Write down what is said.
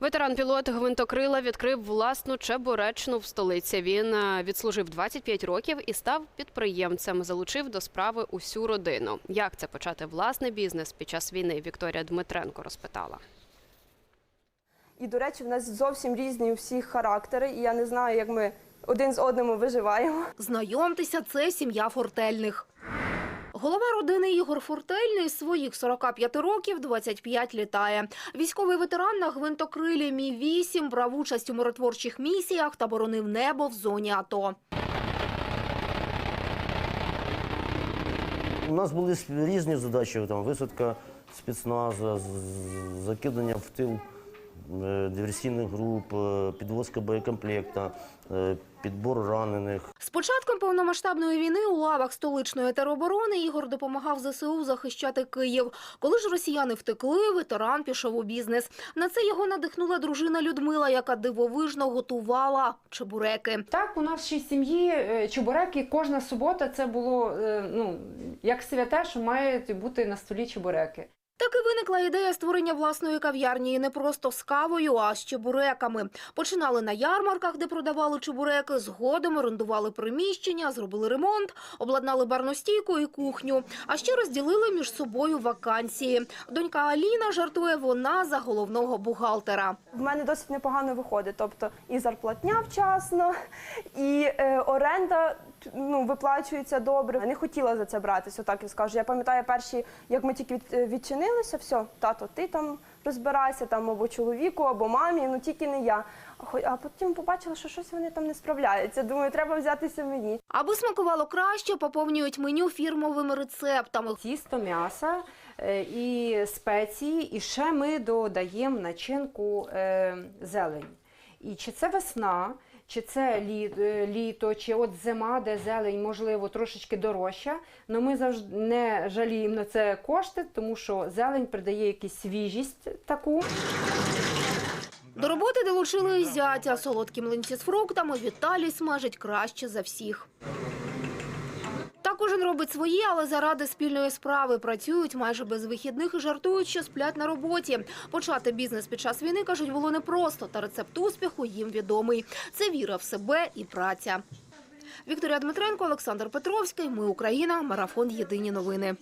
Ветеран-пілот гвинтокрила відкрив власну чебуречну в столиці. Він е, відслужив 25 років і став підприємцем. Залучив до справи усю родину. Як це почати власний бізнес під час війни? Вікторія Дмитренко розпитала. І, до речі, в нас зовсім різні у всіх характери, і я не знаю, як ми один з одним виживаємо. Знайомтеся, це сім'я Фортельних. Голова родини Ігор Фортельний з своїх 45 років 25 літає. Військовий ветеран на гвинтокрилі Мі-8 брав участь у миротворчих місіях та боронив небо в зоні АТО. У нас були різні задачі, там, висадка спецназа, закидання в тил диверсійних груп, е, підвозка боєкомплекта, е, підбор ранених. З початком повномасштабної війни у лавах столичної тероборони Ігор допомагав ЗСУ захищати Київ. Коли ж росіяни втекли, ветеран пішов у бізнес. На це його надихнула дружина Людмила, яка дивовижно готувала чебуреки. Так, у нас ще й сім'ї е, чебуреки. Кожна субота це було е, ну як святе, що мають бути на столі чебуреки. Так і виникла ідея створення власної кав'ярні не просто з кавою, а з чебуреками. Починали на ярмарках, де продавали чебуреки, згодом орендували приміщення, зробили ремонт, обладнали барну стійку і кухню. А ще розділили між собою вакансії. Донька Аліна жартує, вона за головного бухгалтера. В мене досить непогано виходить. Тобто і зарплатня вчасно, і е, оренда ну, виплачується добре. Я не хотіла за це братися, отак я скажу. Я пам'ятаю перші, як ми тільки е, відчинилися, все, тато, ти там розбирайся, там або чоловіку, або мамі, ну тільки не я. А потім побачила, що щось вони там не справляються. Думаю, треба взятися мені. Аби смакувало краще, поповнюють меню фірмовими рецептами. Тісто, м'ясо е, і спеції, і ще ми додаємо начинку е, зелень. І чи це весна, чи це лі, е, літо, чи от зима, де зелень, можливо, трошечки дорожча. але ми завжди не жаліємо на це кошти, тому що зелень придає якусь свіжість таку. До роботи долучили зятя. Солодкі млинці з фруктами Віталій смажить краще за всіх. Кожен робить свої, але заради спільної справи працюють майже без вихідних і жартують, що сплять на роботі. Почати бізнес під час війни, кажуть, було непросто, та рецепт успіху їм відомий. Це віра в себе і праця. Вікторія Дмитренко, Олександр Петровський. Ми Україна. Марафон. Єдині новини.